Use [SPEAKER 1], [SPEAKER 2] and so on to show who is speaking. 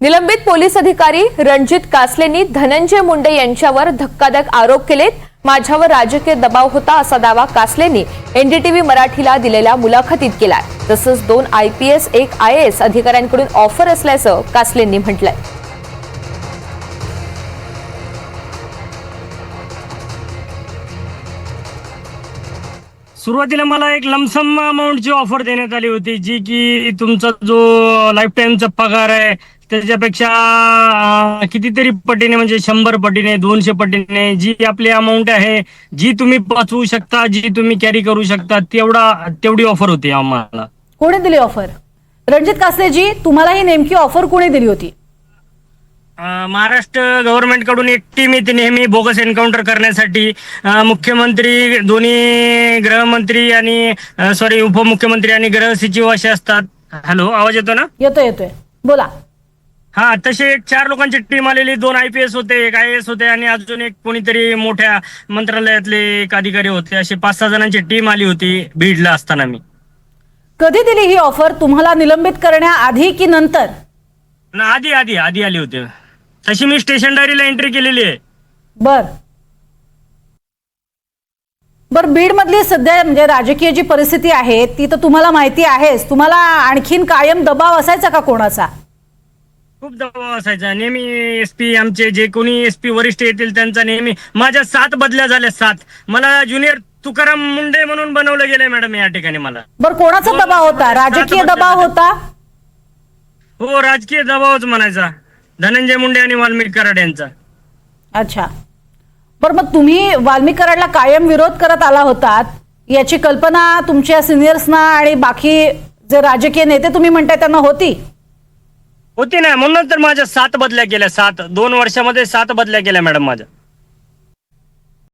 [SPEAKER 1] निलंबित पोलीस अधिकारी रणजित कासलेंनी धनंजय मुंडे यांच्यावर धक्कादायक आरोप केलेत. माझ्यावर राजकीय दबाव होता असा दावा कासलेंनी एनडीटीव्ही मराठीला दिलेल्या मुलाखतीत केलाय. तसंच दोन आयपीएस एक आय एस अधिकाऱ्यांकडून ऑफर असल्याचं कासलेंनी म्हटलंय.
[SPEAKER 2] सुरुवातीला मला एक लमसम अमाऊंटची ऑफर देण्यात आली होती जी की तुमचा जो लाईफ टाईमचा पगार आहे त्याच्यापेक्षा कितीतरी पटीने म्हणजे शंभर पटीने दोनशे पटीने जी आपली अमाऊंट आहे जी तुम्ही पाचवू शकता जी तुम्ही कॅरी करू शकता तेवढा तेवढी ऑफर होती आम्हाला.
[SPEAKER 3] कोणी दिली ऑफर रणजित कासलेजी तुम्हाला ही नेमकी ऑफर कोणी दिली होती?
[SPEAKER 2] महाराष्ट्र गव्हर्नमेंटकडून एक टीम येते नेहमी बोगस एन्काउंटर करण्यासाठी. मुख्यमंत्री दोन्ही गृहमंत्री आणि सॉरी उपमुख्यमंत्री आणि गृह सचिव असे असतात. हॅलो आवाज येतो ना?
[SPEAKER 3] येतोय येतोय. बोला.
[SPEAKER 2] हा तसे एक चार लोकांची टीम आलेली दोन आय पी एस होते एक आय एस होते आणि अजून एक कोणीतरी मोठ्या मंत्रालयातले एक अधिकारी होते. असे पाच सहा जणांची टीम आली होती बीडला असताना मी.
[SPEAKER 3] कधी दिली ही ऑफर तुम्हाला निलंबित करण्याआधी की नंतर?
[SPEAKER 2] न आधी आधी आधी आली होती. तशी मी स्टेशन डायरीला एंट्री केलेली आहे.
[SPEAKER 3] बर. बर बीड मधली सध्या म्हणजे राजकीय जी परिस्थिती आहे ती तर तुम्हाला माहिती आहेच. तुम्हाला आणखीन कायम दबाव असायचा का कोणाचा?
[SPEAKER 2] खूप दबाव असायचा. नेहमी एसपी आमचे जे कोणी एसपी वरिष्ठ येतील त्यांचा नेहमी माझ्या सात बदल्या झाल्या सात. मला ज्युनियर तुकाराम मुंडे म्हणून बनवलं गेलंय मॅडम या ठिकाणी मला.
[SPEAKER 3] बर कोणाचा दबाव होता? राजकीय दबाव होता?
[SPEAKER 2] हो राजकीय दबावच म्हणायचा. धनंजय मुंडे आणि वाल्मिक कराड यांचा.
[SPEAKER 3] अच्छा. बर मग तुम्ही वाल्मिक कराडला कायम विरोध करत आला होतात याची कल्पना तुमच्या सिनियर्सना आणि बाकी जे राजकीय नेते तुम्ही म्हणताय त्यांना होती?
[SPEAKER 2] होती ना म्हणून तर माझ्या सात बदल्या केल्या सात दोन वर्षामध्ये सात बदल्या केल्या मॅडम माझ्या.